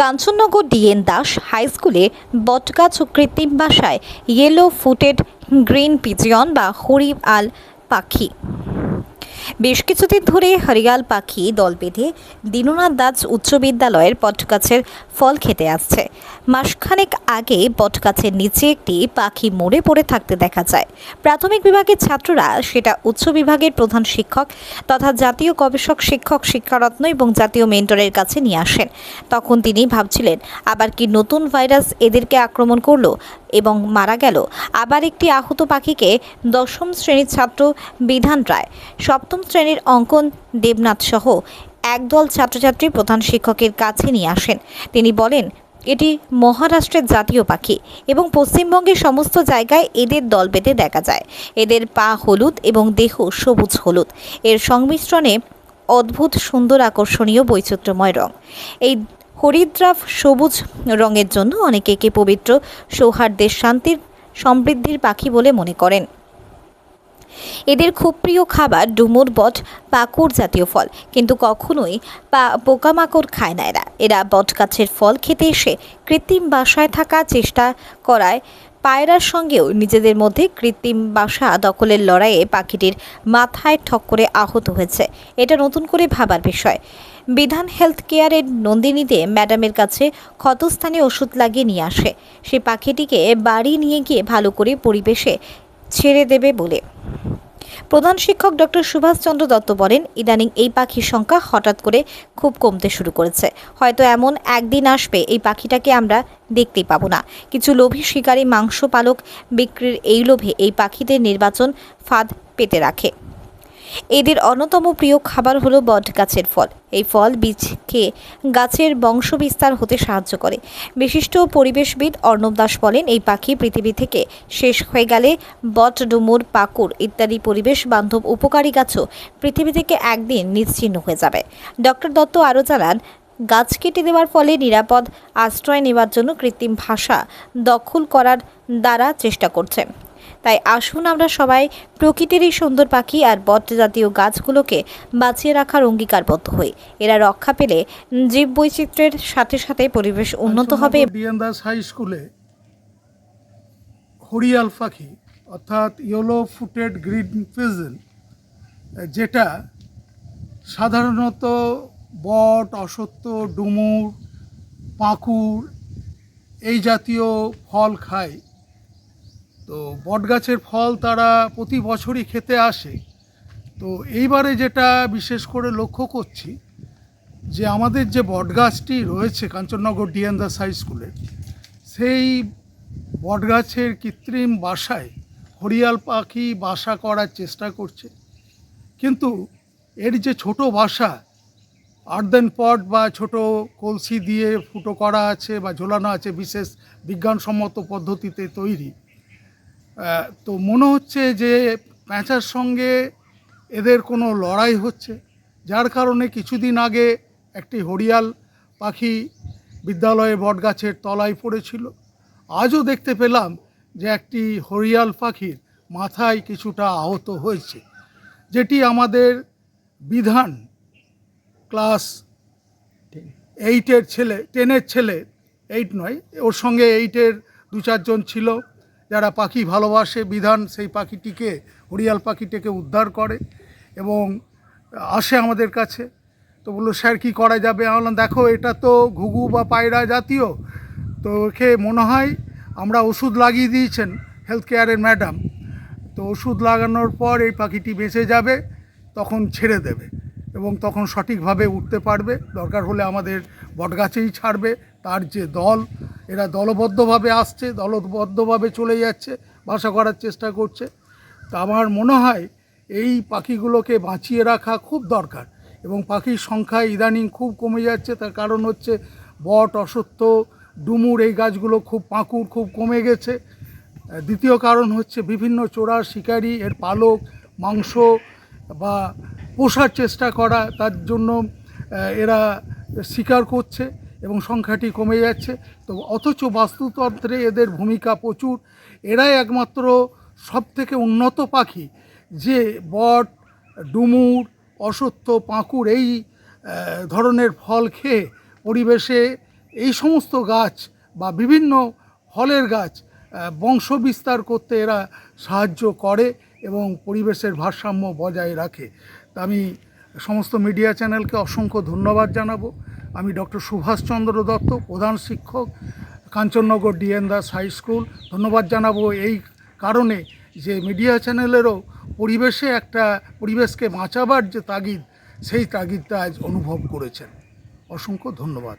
Kanchannagar DN Das high স্কুলে বটগাছ ও কৃত্রিম বাসায় ইয়েলো ফুটেড গ্রিন পিজিয়ন বা হরিব আল পাখি। বেশ কিছুদিন ধরে হরিয়াল পাখি দল বেঁধে দীননাথ দাস উচ্চ বিদ্যালয়ের বটগাছের ফল খেতে আসছে। মাসখানেক আগে বটগাছের নিচে একটি পাখি মরে পড়ে থাকতে দেখা যায়। প্রাথমিক বিভাগের ছাত্ররা সেটা উচ্চ বিভাগের প্রধান শিক্ষক তথা জাতীয় গবেষক, শিক্ষক, শিক্ষারত্ন এবং জাতীয় মেন্টরের কাছে নিয়ে আসেন। তখন তিনি ভাবছিলেন, আবার কি নতুন ভাইরাস এদেরকে আক্রমণ করল? এবং মারা গেল। আবার একটি আহত পাখিকে দশম শ্রেণির ছাত্র বিধান রায়, সপ্তম শ্রেণির অঙ্কন দেবনাথ সহ একদল ছাত্রছাত্রী প্রধান শিক্ষকের কাছে নিয়ে আসেন। তিনি বলেন, এটি মহারাষ্ট্রের জাতীয় পাখি এবং পশ্চিমবঙ্গের সমস্ত জায়গায় এদের দল বেঁধে দেখা যায়। এদের পা হলুদ এবং দেহ সবুজ হলুদ। এর সংমিশ্রণে অদ্ভুত সুন্দর আকর্ষণীয় বৈচিত্র্যময় রং। এই হরিদ্রাফ সবুজ রঙের জন্য অনেকে একে পবিত্র সৌহার্দ্যের শান্তির সমৃদ্ধির পাখি বলে মনে করেন। এদের খুব প্রিয় খাবার ডুমুর বট, পাকুড় জাতীয় ফল, কিন্তু কখনোই পা, পোকামাকড় খায় না এরা। এরা বট গাছের ফল খেতে এসে কৃত্রিম বাসায় থাকা চেষ্টা করায়। পায়রার সঙ্গেও নিজেদের মধ্যে কৃত্রিম বাসা দখলের লড়াইয়ে পাখিটির মাথায় ঠক করে আহত হয়েছে। এটা নতুন করে ভাবার বিষয়। বিধান হেলথ কেয়ারের নন্দিনীতে ম্যাডামের কাছে ক্ষতস্থানে ওষুধ লাগিয়ে নিয়ে আসে। সে পাখিটিকে বাড়ি নিয়ে গিয়ে ভালো করে পরিবেশে ছেড়ে দেবে বলে। প্রধান শিক্ষক ডক্টর সুভাষচন্দ্র দত্ত বলেন, ইদানিং এই পাখির সংখ্যা হঠাৎ করে খুব কমতে শুরু করেছে। হয়তো এমন একদিন আসবে এই পাখিটাকে আমরা দেখতেই পাবো না। কিছু লোভী শিকারী মাংস পালক বিক্রির এই লোভে এই পাখিদের নির্বাচন ফাঁদ পেতে রাখে। এদের অন্যতম প্রিয় খাবার হলো বট গাছের ফল। এই ফল বীজ খেয়ে গাছের বংশবিস্তার হতে সাহায্য করে। বিশিষ্ট পরিবেশবিদ অর্ণব দাস বলেন, এই পাখি পৃথিবী থেকে শেষ হয়ে গেলে বট ডুমুর, পাকুর ইত্যাদি পরিবেশ বান্ধব উপকারী গাছও পৃথিবী থেকে একদিন নিশ্চিহ্ন হয়ে যাবে। ডক্টর দত্ত আরও জানান, গাছ কেটে দেওয়ার ফলে নিরাপদ আশ্রয় নেওয়ার জন্য কৃত্রিম ভাষা দখল করার দ্বারা চেষ্টা করছে। তাই আসুন আমরা সবাই প্রকৃতির এই সুন্দর পাখি আর বট জাতীয় গাছগুলোকে বাঁচিয়ে রাখার অঙ্গীকারবদ্ধ হই। এরা রক্ষা পেলে জীববৈচিত্র্যের সাথে সাথে পরিবেশ উন্নত হবে। ডিএন দাস হাই স্কুলে হরিয়াল পাখি, অর্থাৎ ইয়েলো ফুটেড গ্রিন পিজন যেটা সাধারণত বট, অসত্য, ডুমুর পাঁকুড় এই জাতীয় ফল খায়। তো বটগাছের ফল তারা প্রতি বছরই খেতে আসে। তো এইবারে যেটা বিশেষ করে লক্ষ্য করছি যে আমাদের যে বটগাছটি রয়েছে কাঞ্চননগর ডিএন দাস হাই স্কুলে সেই বটগাছের কৃত্রিম বাসায় হরিয়াল পাখি বাসা করার চেষ্টা করছে। কিন্তু এর যে ছোট বাসা, আর্দেন পট বা ছোট কলসি দিয়ে ফুটো করা আছে বা ঝোলানো আছে বিশেষ বিজ্ঞানসম্মত পদ্ধতিতে তৈরি তো মনে হচ্ছে যে প্যাঁচার সঙ্গে এদের কোনো লড়াই হচ্ছে, যার কারণে কিছুদিন আগে একটি হরিয়াল পাখি বিদ্যালয়ে বটগাছের তলায় পড়েছিল। আজও দেখতে পেলাম যে একটি হরিয়াল পাখির মাথায় কিছুটা আহত হয়েছে, যেটি আমাদের বিধান ক্লাস এইটের ছেলে টেনের ছেলে এইট নয়, ওর সঙ্গে এইটের দু চারজন ছিল। যারা পাখি ভালোবাসে, বিধান সেই পাখিটিকে, হরিয়াল পাখিটিকে উদ্ধার করে এবং আসে আমাদের কাছে। তো বলল, স্যার, কী করা যাবে? আমি দেখো, এটা তো ঘুঘু বা পায়রা জাতীয়। তো ওকে মনে হয় আমরা ওষুধ লাগিয়ে দিয়েছেন হেলথ কেয়ারের ম্যাডাম তো ওষুধ লাগানোর পর এই পাখিটি বেঁচে যাবে, তখন ছেড়ে দেবে এবং তখন সঠিকভাবে উঠতে পারবে। দরকার হলে আমাদের বটগাছেই ছাড়বে, তার যে দল এরা দলবদ্ধভাবে আসছে, দলবদ্ধভাবে চলে যাচ্ছে, বাসা করার চেষ্টা করছে। তা আমার মনে হয় এই পাখিগুলোকে বাঁচিয়ে রাখা খুব দরকার এবং পাখির সংখ্যা ইদানিং খুব কমে যাচ্ছে। তার কারণ হচ্ছে বট, অসত্য, ডুমুর, এই গাছগুলো খুব পাঁকুর, খুব কমে গেছে। দ্বিতীয় কারণ হচ্ছে বিভিন্ন চোরা শিকারি, এর পালক, মাংস বা পোষার চেষ্টা করা, তার জন্য এরা শিকার করছে। এবং সংখ্যাটি কমে যাচ্ছে। তো অথচ বাস্তুতন্ত্রে এদের ভূমিকা প্রচুর। এরাই একমাত্র সব থেকে উন্নত পাখি যে বট, ডুমুর, অসত্য পাঁকুড় এই ধরনের ফল খেয়ে পরিবেশে এই সমস্ত গাছ বা বিভিন্ন ফলের গাছ বংশ বিস্তার করতে এরা সাহায্য করে এবং পরিবেশের ভারসাম্য বজায় রাখে। তা আমি সমস্ত মিডিয়া চ্যানেলকে অসংখ্য ধন্যবাদ জানাব। আমি ডক্টর সুভাষচন্দ্র দত্ত, প্রধান শিক্ষক, Kanchannagar DN Das high school. ধন্যবাদ জানাব এই কারণে যে মিডিয়া চ্যানেলেরও পরিবেশে একটা পরিবেশকে বাঁচাবার যে তাগিদ, সেই তাগিদটা আজ অনুভব করেছেন। অসংখ্য ধন্যবাদ।